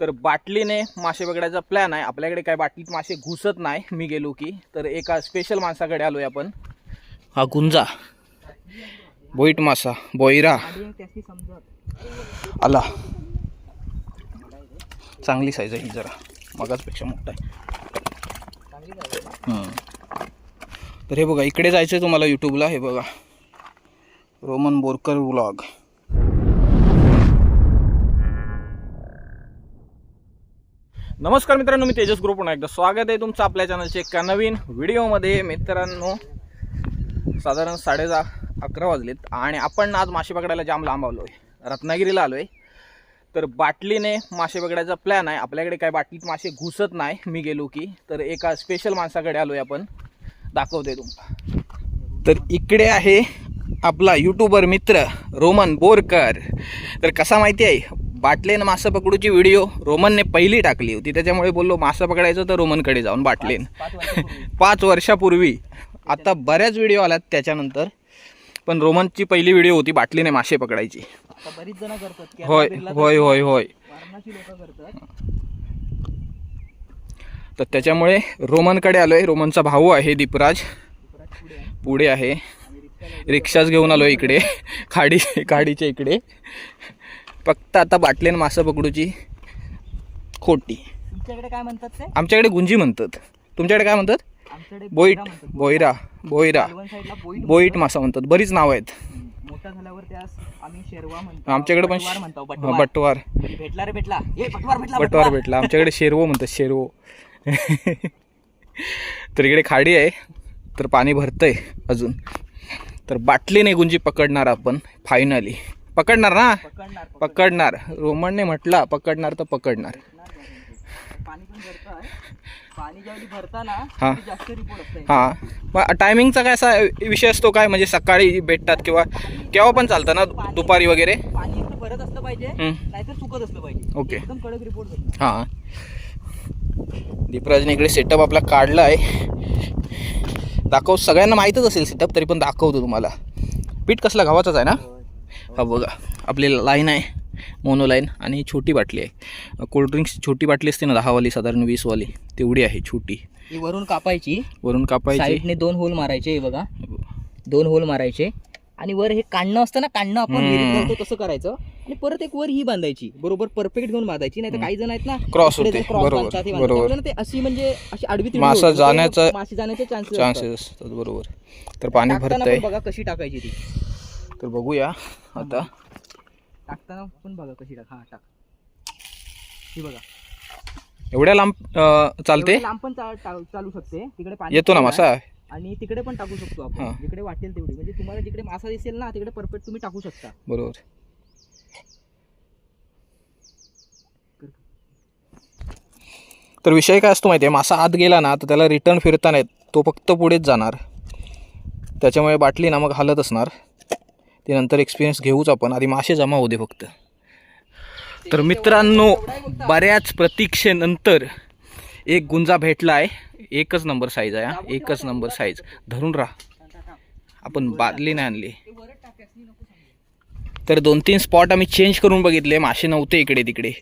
तर बाटलीने मासे पकडायचा प्लॅन आहे. आपल्याकडे काय बाटलीत मासे घुसत नाही. मी गेलो की. तर एका स्पेशल माणसाकडे आलोय आपण. हा गुंजा. बोईट मासा. बोईरा. आला. चांगली साईज आहे ही जरा. मगाचपेक्षा मोठा आहे. तर हे बघा इकडे जायचं आहे तुम्हाला यूट्यूबला हे बघा. रोमन बोरकर व्लॉग नमस्कार मित्रांनो मी तेजस ग्रुप पुन्हा एकदा स्वागत आहे तुमचं आपल्या चॅनलच्या एका नवीन व्हिडिओमध्ये. मित्रांनो साधारण साडे अकरा वाजलेत आणि आपण आज मासे पकडायला जाम लांब आलो आहे रत्नागिरीला आलो आहे तर बाटलीने मासे पकडायचा प्लॅन आहे. आपल्याकडे काय बाटलीत मासे घुसत नाही मी गेलो की. तर एका स्पेशल माणसाकडे आलो आहे आपण. दाखवते तुम्हाला. तर इकडे आहे आपला यूट्यूबर मित्र रोमन बोरकर. तर कसा माहिती आहे? बाटलेन मासा पकडूची व्हिडिओ रोमनने पहिली टाकली होती. त्याच्यामुळे बोललो मासा पकडायचं तर रोमनकडे जाऊन बाटलेन पाच वर्षापूर्वी. आता बऱ्याच व्हिडिओ आल्यात त्याच्यानंतर. पण रोमनची पहिली व्हिडिओ होती बाटलीने मासे पकडायची. बरीच जण करतात. होय होय होय होय. तर त्याच्यामुळे रोमनकडे आलो आहे रोमनचा भाऊ आहे दीपराज. पुढे आहे. रिक्षाच घेऊन आलो इकडे. खाडी खाडीच्या इकडे. फक्त आता बाटलेन मासा पकडूची. खोटी. तुमच्याकडे काय म्हणतात ते? आमच्याकडे गुंजी म्हणतात. तुमच्याकडे काय म्हणतात? आमच्याकडे बोईट बोईरा साईडला बोईट मासा म्हणतात. बरीच नाव आहेत. म्हणतात. मोठा झाल्यावर त्यास आम्ही शेरवा म्हणतो. आमच्याकडे पण बटवार म्हणतो बटवार. भेटला रे भेटला? बटवार भेटला बटवार. भेटला. आमच्याकडे शेरवो म्हणतात शेरवो. तर इकडे खाडी आहे. तर पाणी भरतंय अजून. तर बाटलीने गुंजी पकडणार आपण फायनली पकडणार ना? पकडणार पकडणार. रोमनने म्हटला पकडणार तर पकडणार. पाणी पण भरतं आहे. पाणी ज्यावेळी भरताना हा. त्यावेळी जास्त रिपोर्ट असते हां. मग टायमिंगचा काय असा विषय असतो काय? म्हणजे सकाळी भेटतात किंवा केव्हा पण चालतं ना? दुपारी वगैरे? पाणी भरत असलं पाहिजे हम्म. नाहीतर असलं पाहिजे. ओके. एकदम कडक रिपोर्ट होतो हां. दीपराजने इकडे सेटअप आपला काढला आहे. दाखव सगळ्यांना माहीतच असेल सेटअप तरी पण दाखवतो तुम्हाला. पीठ कसला? गव्हाचाच आहे ना? हा बघा आपली लाईन आहे मोनो लाईन आणि ही छोटी बाटली आहे. कोल्ड्रिंक्स छोटी बाटली असते ना दहावाली साधारण वीसवाली तेवढी आहे छोटी. ही वरून कापायची. वरून कापायची. दोन होल मारायचे हे बघा. दोन होल मारायचे. आणि वर हे काढणं असतं ना काढणं आपण तसं करायचं. आणि परत एक वर ही बांधायची. बरोबर परफेक्ट घेऊन बांधायची. नाही तर काही जण आहेत ना इकडे होते. बरोबर, हे ते अशी म्हणजे अशी आडवी मासा. जाण्याचा- मासे जाण्याचे चान्सेस चान्सेस असतात बरोबर. तर पाणी टाकताना भरतंय. पण बघा कशी टाकायची ती. तर बघूया. आता. टाकताना पण बघा कशी टाक. हा टाक. ही बघा. एवढ्या लांब अं, चालते? एवढं लांब पण चा- चा- चालू शकते. तिकडे पाणी येतो ना आहे. मासा? आणि तिकडे पण टाकू शकतो हा. आपण जिकडे वाटेल तेवढी. म्हणजे तुम्हाला जिकडे मासा दिसेल ना तिकडे परफेक्ट तुम्ही टाकू शकता. बरोबर. तर विषय काय असतो माहिती आहे मासा आत गेला ना तर त्याला रिटर्न फिरता नाहीत तो फक्त पुढेच जाणार. त्याच्यामुळे बाटली ना मग हालत असणार. ते नंतर एक्सपिरियन्स घेऊच आपण. आधी मासे जमा होऊ दे फक्त. तर मित्रांनो बऱ्याच प्रतीक्षेनंतर एक गुंजा भेटला आहे. एकच नंबर साईज आहे हा. एकच नंबर साईज धरून राहा. आपण बादली नाही आणली. तर दोन तीन स्पॉट आम्ही चेंज करून बघितले. मासे नव्हते इकडे तिकडे.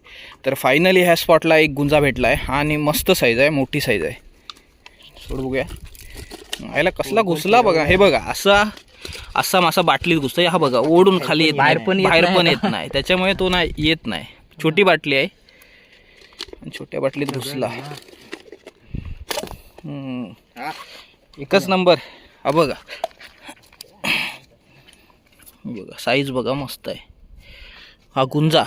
तर फायनली ह्या स्पॉटला एक गुंजा भेटला आहे. आणि मस्त साईज आहे मोठी साईज आहे. सोड बघूया. याला कसला घुसला बघा. हे बघा असा असा मासा बाटलीत घुसतोय. हा बघा ओढून खाली येत बाहेर. पण येत बाहेर नाही. पण. येत नाही. त्याच्यामुळे तो नाही येत नाही. छोटी बाटली आहे. छोट्या बाटलीत घुसला. एकच नंबर. हा बघा. बघा साईज बघा मस्त आहे. हा गुंजा.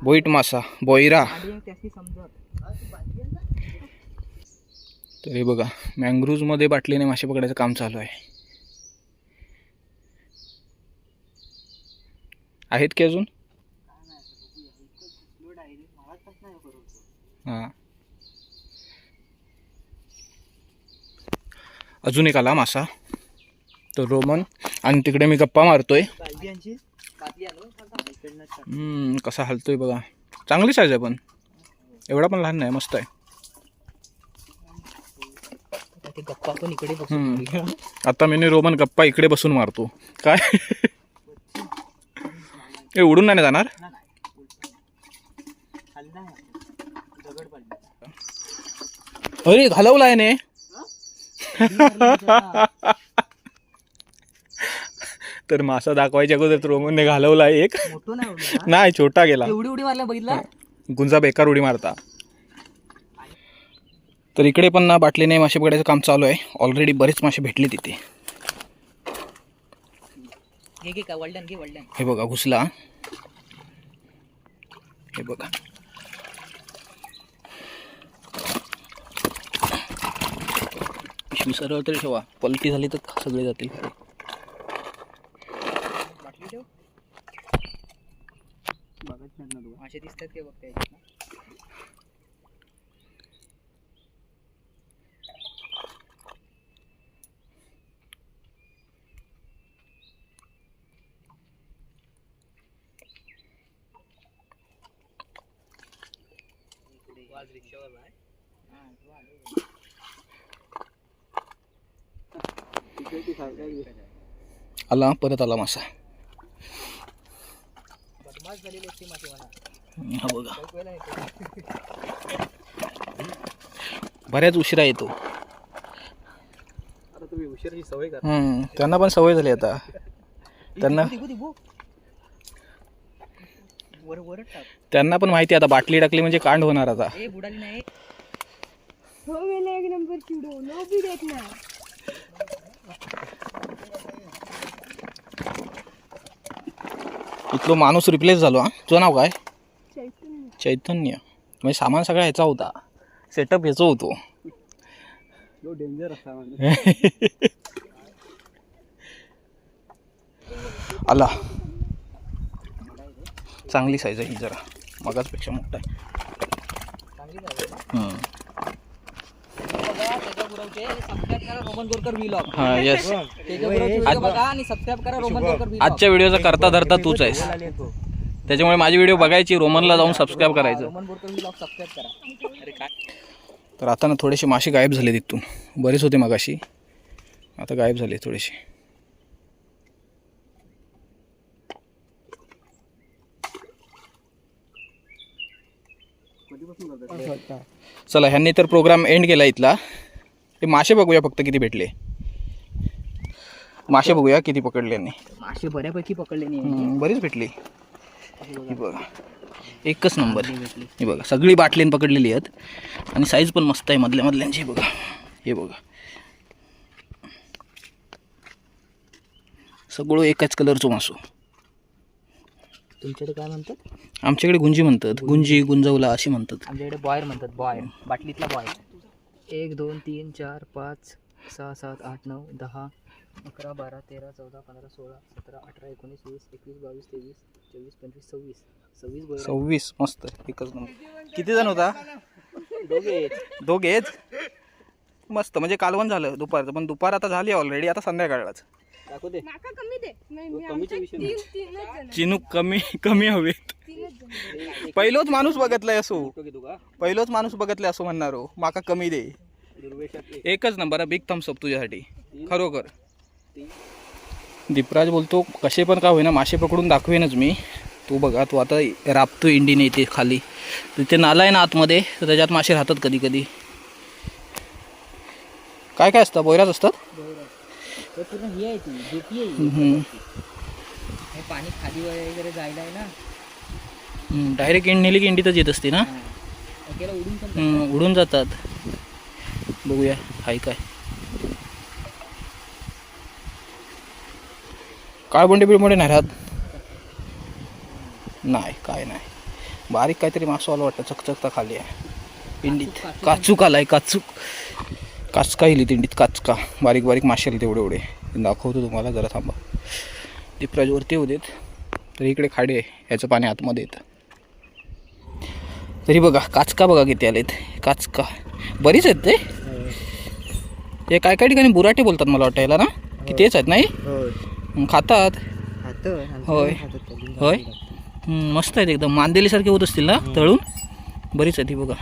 बोईट मासा. बोयरा समजत तर हे बघा मँग्रोव्जमध्ये बाटलीने मासे पकडायचं काम चालू आहे. आहेत की अजून? हां. अजून एक आला मासा. तर रोमन. आणि तिकडे मी गप्पा मारतोय. हम्म, कसा हलतोय बघा. चांगली साईज आहे पण. एवढा पण लहान नाही मस्त आहे. ते गप्पा पण इकडे. आता मी रोमन गप्पा इकडे बसून मारतो. काय? हे उडून नाही जाणार? अरे घालवलाय ने. तर मासा दाखवायच्या अगोदर रोमनने घालवला एक. नाही. नाही छोटा गेला. एवढी उडी मारल्या बघितला? गुंजा बेकार उडी मारता. तर इकडे पण ना बाटलीने मासे पकडायचं काम चालू आहे. ऑलरेडी बरेच मासे भेटले तिथे. घे घे का वल्डन घे वल्डन. हे बघा घुसला. हे बघा. पिशवी सरळ तरी ठेवा. पलटी झाली तर सगळे जातील बाटली ठेव. मासे दिसतात का बघता याच्यात ना? आला परत आला मासा बदमाश झालेली असते मासे म्हणा हा बघा काही पहिला येतो. बऱ्याच उशिरा येतो हम्म, त्यांना पण सवय झाली आता त्यांना. वर वर टाक. त्यांना पण माहिती आहे आता बाटली टाकली म्हणजे कांड होणार आता. ए बुडाली नाही. हो एक नंबर चिडो. नो इथलो माणूस रिप्लेस झालो हा. तुझं नाव काय? चैतन्य. चैतन्य. म्हणजे सामान सगळा ह्याचा होता. सेटअप ह्याचा होतो. आला. चांगली साईज आहे ही जरा. मगाचपेक्षा मोठा आहे. चांगली झाली ना. हम्म. बघा त्याच्या गुरवचे सबस्क्राईब करा रोमन गोरकर व्लॉग हा यस त्याच्या गुरवचे व्हिडिओ बघा आणि सबस्क्राईब करा रोमन गोरकर व्लॉग आजच्या व्हिडिओचा करता धरता तूच आहेस. त्याच्यामुळे माझी व्हिडिओ बघायची रोमनला जाऊन सबस्क्राईब करायचं. रोमन गोरकर व्लॉग सबस्क्राईब करा. अरे काय? तर आता ना थोडेसे मासे गायब झाले तिथून बरेच होते मगाशी. आता गायब झाले थोडेसे चला ह्यांनी तर प्रोग्राम एंड केला इथला. ते मासे बघूया फक्त किती भेटले. मासे बघूया किती पकडले यांनी. मासे बऱ्यापैकी पकडले नाही बरीच भेटली. ही बघा. एकच नंबर हे बघा सगळी बाटलीन पकडलेली आहेत. आणि साईज पण मस्त आहे मधल्या मधल्यांची हे बघा. हे बघा. सगळं एकाच कलरचं मासू. तुमच्याकडे काय म्हणतात? आमच्याकडे गुंजी म्हणतात. गुंजी. गुंजवला अशी म्हणतात. आमच्याकडे बॉयर म्हणतात बॉयर बाटलीतला बॉयर एक दोन तीन चार पाच सहा सात आठ नऊ दहा अकरा बारा तेरा चौदा पंधरा सोळा सतरा अठरा एकोणीस वीस एकवीस बावीस तेवीस चोवीस पंचवीस सव्वीस. सव्वीस बॉयर सव्वीस. मस्त. एकच नंबर. किती जण होता? दोघे दोघेच मस्त. म्हणजे कालवण झालं दुपारचं पण दुपार आता झाली ऑलरेडी आता संध्याकाळलाच. दाखव दे. माका कमी दे. नाही मी आमच्या तीन तीनच जण चिनूक कमी कमी हवेत. तीनच जण पहिलोच माणूस बघितलाय असो. तू का? पहिलोच माणूस बघितलाय असो म्हणणार हो. माका कमी दे. दुर्वेशात एकच नंबर बिग थम्सअप तुझ्यासाठी. खरोखर. दीपराज बोलतो कसे पण का होईना मासे पकडून दाखवेनच मी. तू बघा तू आता राबतो इंडीने इथे खाली. तिथे नाला आहे ना आतमध्ये तर त्याच्यात मासे राहतात कधी कधी काय काय असतं? बोयराच असतात? हे पूर्ण ही आहे ती जेटी आहे ही. हम्म. हे पाणी खाली वगैरे जायला आहे ना. डायरेक्ट इंड नेली की इंडीतच येत असते ना? त्याला उडून पण हम्म, उडून जातात. बघूया हाय काय. काय बोंडे बिळबोंडे नाही राहत? नाही काय नाही. बारीक काहीतरी मासू आलं वाटतं चकचकता खाली आहे. इंडीत काचूक आलाय काचूक. काचका येईल इंडीत काचका. बारीक बारीक मासे आले तेवढे एवढे. दाखवतो तुम्हाला जरा थांबा. दीपराजवरती येऊ देत. तर इकडे खाडे आहे. ह्याचं पाणी आतमध्ये येतं. तरी बघा काचका बघा किती आलेत. काचका. बरीच आहेत ते? हे काय काय ठिकाणी बुराटे बोलतात मला वाटतं याला ना? की तेच आहेत नाही? खातात. होय. होय. मस्त आहेत एकदम. मांदेलीसारखे होत असतील ना तळून? बरीच आहेत ही बघा.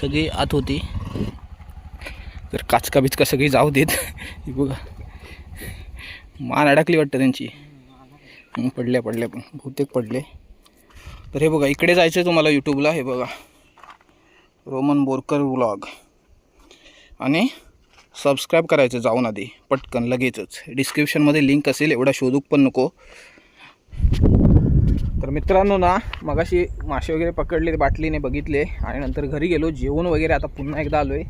सगळी आत होती. तर काचका बिचका सगळी जाऊ देत. ही बघा. मान अडकली वाटतं त्यांची. पडल्या पडल्या पण. बहुतेक पडले. तर हे बघा इकडे जायचं आहे तुम्हाला यूट्यूबला हे बघा. रोमन बोरकर व्लॉग. आणि सबस्क्राईब करायचं जाऊन आधी. पटकन लगेचच. डिस्क्रिप्शनमध्ये लिंक असेल एवढा शोधूक पण नको. तर मित्रांनो ना मगाशी मासे वगैरे पकडले बाटलीने बघितले आणि नंतर घरी गेलो. जेवण वगैरे आता पुन्हा एकदा आलो आहे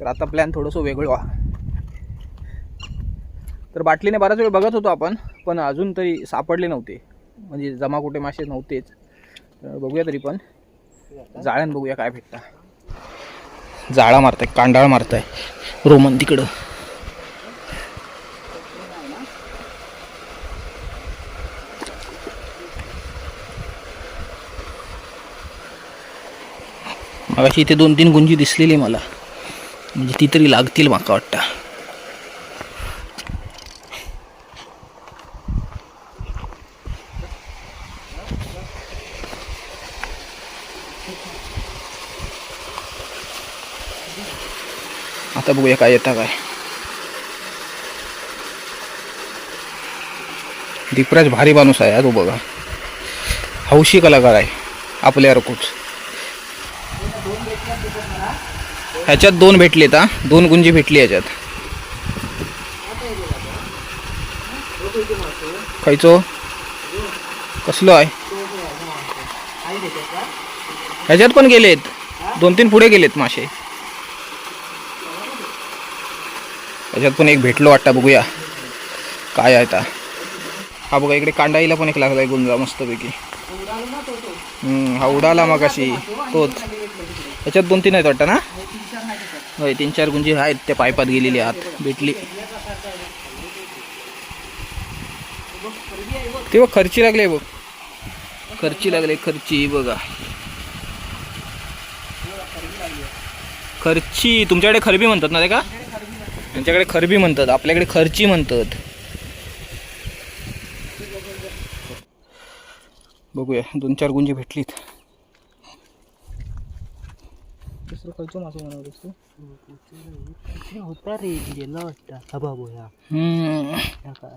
तर आता प्लॅन थोडंसं वेगळं व्हा. तर बाटलीने बराच वेळ बघत होतो आपण पण अजून तरी सापडले नव्हते. म्हणजे जमा कुठे मासे नव्हतेच. तर बघूया तरी पण. जाळ्यान बघूया काय भेटता. जाळा मारताय कांडाळ मारताय. रोमन तिकडं. मगाशी इथे दोन तीन गुंजी दिसलेली मला. म्हणजे ती तरी लागतील माका वाटतं. आता बघूया काय येतं काय. दीपराज भारी माणूस आहे हा तो बघा. हौशी कलाकार आहे. आपल्यासारखंच ह्याच्यात दोन भेटले हा. दोन गुंजी भेटली ह्याच्यात. खायचो? कसलो आहे? ह्याच्यात पण गेलेत. दोन तीन पुढे गेलेत मासे. ह्याच्यात पण एक भेटलो वाटतं बघूया. काय आहे आता. हा बघा इकडे कांडाईला पण एक लागलाय गुंजा मस्तपैकी. हा उडाला मग अशी तोच. ह्याच्यात दोन तीन आहेत वाटतं ना? होय तीन चार गुंजी आहेत त्या पायपात गेलेली आत भेटली. ते बघ खर्ची लागले बघ. खर्ची लागले खर्ची बघा. खर्ची तुमच्याकडे खरबी म्हणतात ना ते का? त्यांच्याकडे खरबी म्हणतात आपल्याकडे खर्ची म्हणतात. बघूया दोन चार गुंजी भेटलीत. दुसरं खयचो मासो बनवतोस तू होता रे गेला वाटतं हा बाबू ह्या काय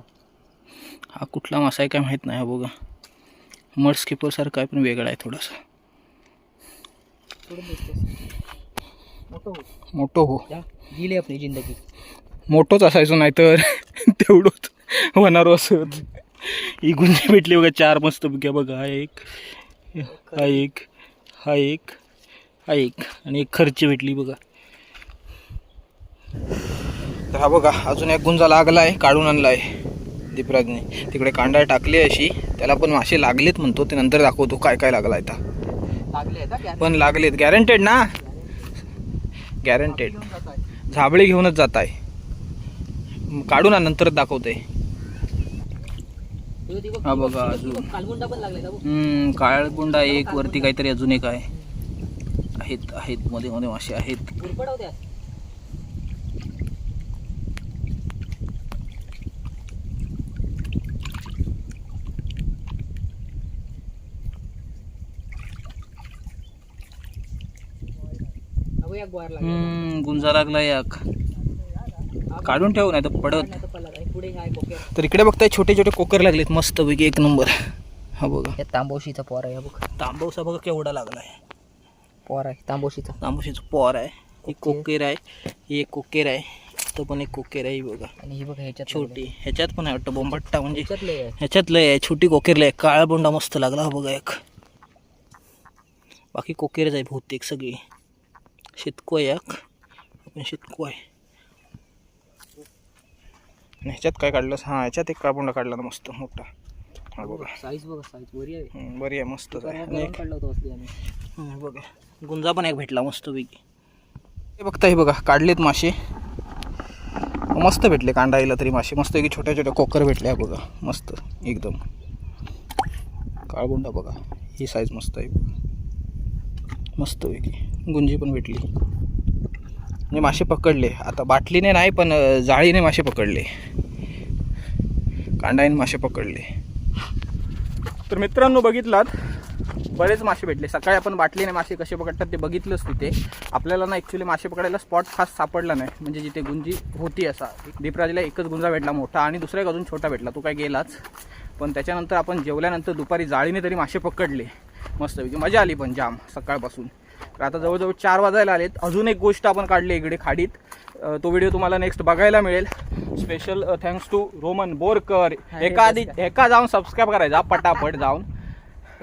हा कुठला मासा आहे काय माहीत नाही हा बघा. मड स्किपर सारखा आहे पण वेगळा आहे थोडासा. मोठं हो. मोठो हो. या गेली आपली जिंदगी. मोठोच असायचो नाही तर तेवढंच होणार असत. ही गुंजी भेटली बघा चार मस्त बघ्या बघा हा एक हा एक हा एक. एक आणि एक खर्ची भेटली बघा. तर हा बघा अजून एक गुंजा लागला आहे काढून आणला आहे दीपराजने. तिकडे कांडाळ टाकली अशी. त्याला पण मासे लागलेत म्हणतो ते नंतर दाखवतो काय काय लागला आहे पण लागलेत. गॅरंटेड ना? गॅरंटेड झाबळे घेऊनच जात आहे काढून आण, नंतर दाखवते. हा बघा अजून. काळगुंडा एक वरती काहीतरी अजून एक आहे. आहेत आहेत मध्ये मध्ये मासे आहेत. गुंजा लागला एक. काढून ठेवू नाही तर पडत नाही. तर इकडे बघताय छोटे छोटे कोकर लागलेत. मस्त पैकी एक नंबर. हा बघा. तांबोशीचा पोर आहे हा बघ. तांबवसा बघा केवढा लागलाय. पोर आहे तांबोशीचा तांबूशीचं पोर आहे ही कोकेर आहे ही एक कोकेर आहे तो पण एक कोकेर आहे ही बघा आणि ही बघ ह्याच्यात छोटी ह्याच्यात पण आहे वाटतं बोंबट्टा म्हणजे ह्याच्यातले आहे ह्याच्यात लय आहे छोटी कोकेरला आहे काळा बोंडा मस्त लागला हा बघा एक बाकी कोकेरच आहे बहुतेक सगळी शितको आहे एक आपण शितको आहे आणि ह्याच्यात काय काढलं हां ह्याच्यात एक काळबोंडा काढला ना मस्त मोठा हा बघा साईज बघ साईज बरी आहे बरी आहे एक काढला होता बघा गुंजा पण एक भेटला मस्तपैकी. हे बघता हे बघा काढलेत मासे. मस्त भेटले कांडाईला तरी मासे. मस्त छोट्या छोट्या कोकर भेटल्या बघा. मस्त एकदम. काळगुंडा बघा. ही साईज मस्त आहे. मस्तपैकी. गुंजी पण भेटली. म्हणजे मासे पकडले. आता बाटलीने नाही पण जाळीने मासे पकडले. कांडाईने मासे पकडले. तर मित्रांनो बघितलात बरेच मासे भेटले. सकाळी आपण बाटलीने मासे कसे पकडतात ते बघितलंच तिथे आपल्याला ना ॲक्च्युली मासे पकडायला स्पॉट खास सापडला नाही. म्हणजे जिथे गुंजी होती असा. दीपराजला एकच गुंजा भेटला मोठा आणि दुसरा एक अजून छोटा भेटला. तो काय गेलाच. पण त्याच्यानंतर आपण जेवल्यानंतर दुपारी जाळीने तरी मासे पकडले. मस्तपैकी मजा आली पण जाम सकाळपासून. तर आता जवळजवळ चार वाजायला आलेत. अजून एक गोष्ट आपण काढली इकडे खाडीत. तो व्हिडिओ तुम्हाला नेक्स्ट बघायला मिळेल. Special thanks to Roman Borkar एका आधी एका जाऊन सबस्क्राईब करायचा. पटापट जाऊन.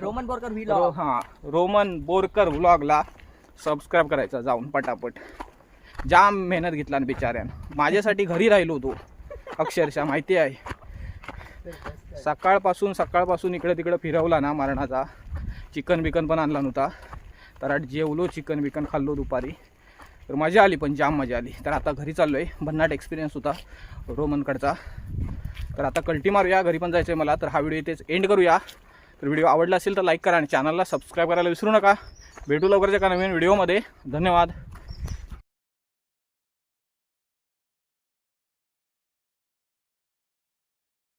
रोमन बोरकर रो व्हिलॉग हां रोमन बोरकर व्लॉगला सबस्क्राईब करायचा जाऊन पटापट. जाम मेहनत घेतला ना बिचाऱ्यानं. माझ्यासाठी घरी राहिलो तो. अक्षरशः माहिती आहे. सकाळपासून सकाळपासून इकडे तिकडे फिरवला ना मरणाचा. चिकन बिकन पण आणला नव्हता. तर आज जेवलो चिकन बिकन खाल्लो दुपारी. तर मजा आली पण जाम मजा आली. तर आता घरी चाललो आहे भन्नाट एक्सपिरियन्स होता रोमनकडचा. तर आता कल्टी मारूया घरी पण जायचं आहे मला. तर हा व्हिडिओ इथेच एंड करूया. तर व्हिडिओ आवडला असेल तर लाईक करा आणि चॅनलला सबस्क्राईब करायला विसरू नका. भेटू लवकरच्या एका नवीन व्हिडिओमध्ये. धन्यवाद.